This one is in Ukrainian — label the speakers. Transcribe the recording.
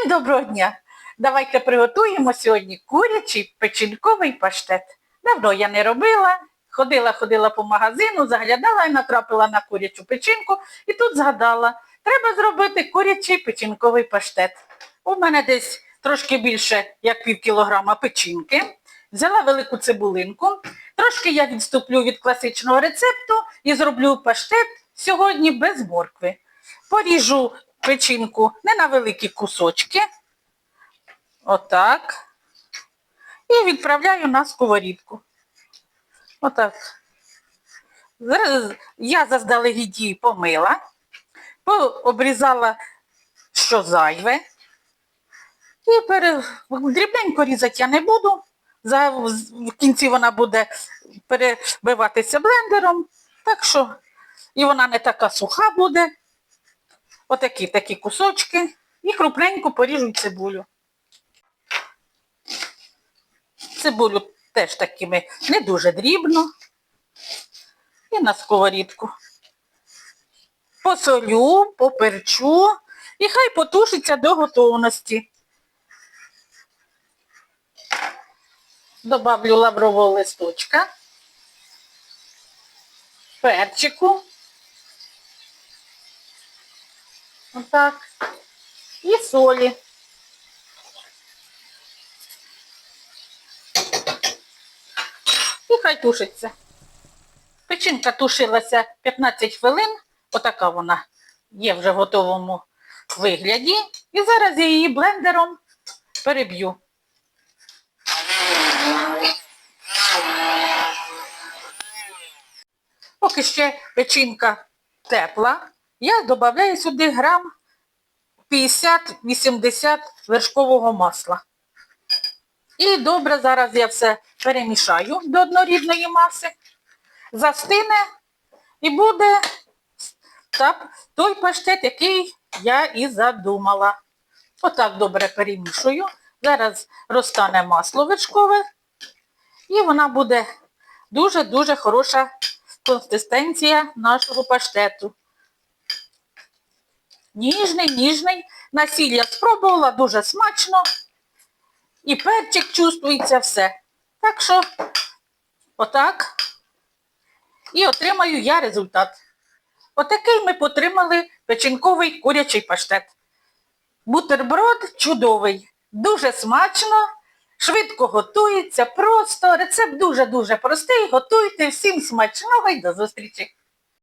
Speaker 1: Всім доброго дня! Давайте приготуємо сьогодні курячий печінковий паштет. Давно я не робила, ходила, ходила по магазину, заглядала і натрапила на курячу печінку і тут згадала, треба зробити курячий печінковий паштет. У мене десь трошки більше, як пів кілограма печінки. Взяла велику цибулинку. Трошки я відступлю від класичного рецепту і зроблю паштет сьогодні без моркви. Поріжу печінку не на великі кусочки. Отак. І відправляю на сковорідку. Отак. Я заздалегідь її помила, обрізала, що зайве. І дрібненько різати я не буду. В кінці вона буде перебиватися блендером. Так що і вона не така суха буде. Отакі такі кусочки. І крупненько поріжу цибулю. Цибулю теж такими не дуже дрібно. І на сковорідку. Посолю, поперчу і хай потушиться до готовності. Добавлю лаврового листочка, перчику. Отак. І солі. І хай тушиться. Печінка тушилася 15 хвилин. Отака вона є вже в готовому вигляді. І зараз я її блендером переб'ю. Поки ще печінка тепла, я додаю сюди грам 50-80 вершкового масла. І добре зараз я все перемішаю до однорідної маси, застине і буде той паштет, який я і задумала. Отак добре перемішую. Зараз розтане масло вершкове і вона буде дуже-дуже хороша консистенція нашого паштету. Ніжний, ніжний. Насілля спробувала, дуже смачно. І перчик чувствується все. Так що, отак. І отримаю я результат. Отакий ми потримали печінковий курячий паштет. Бутерброд чудовий, дуже смачно, швидко готується, просто. Рецепт дуже-дуже простий. Готуйте всім смачного і до зустрічі!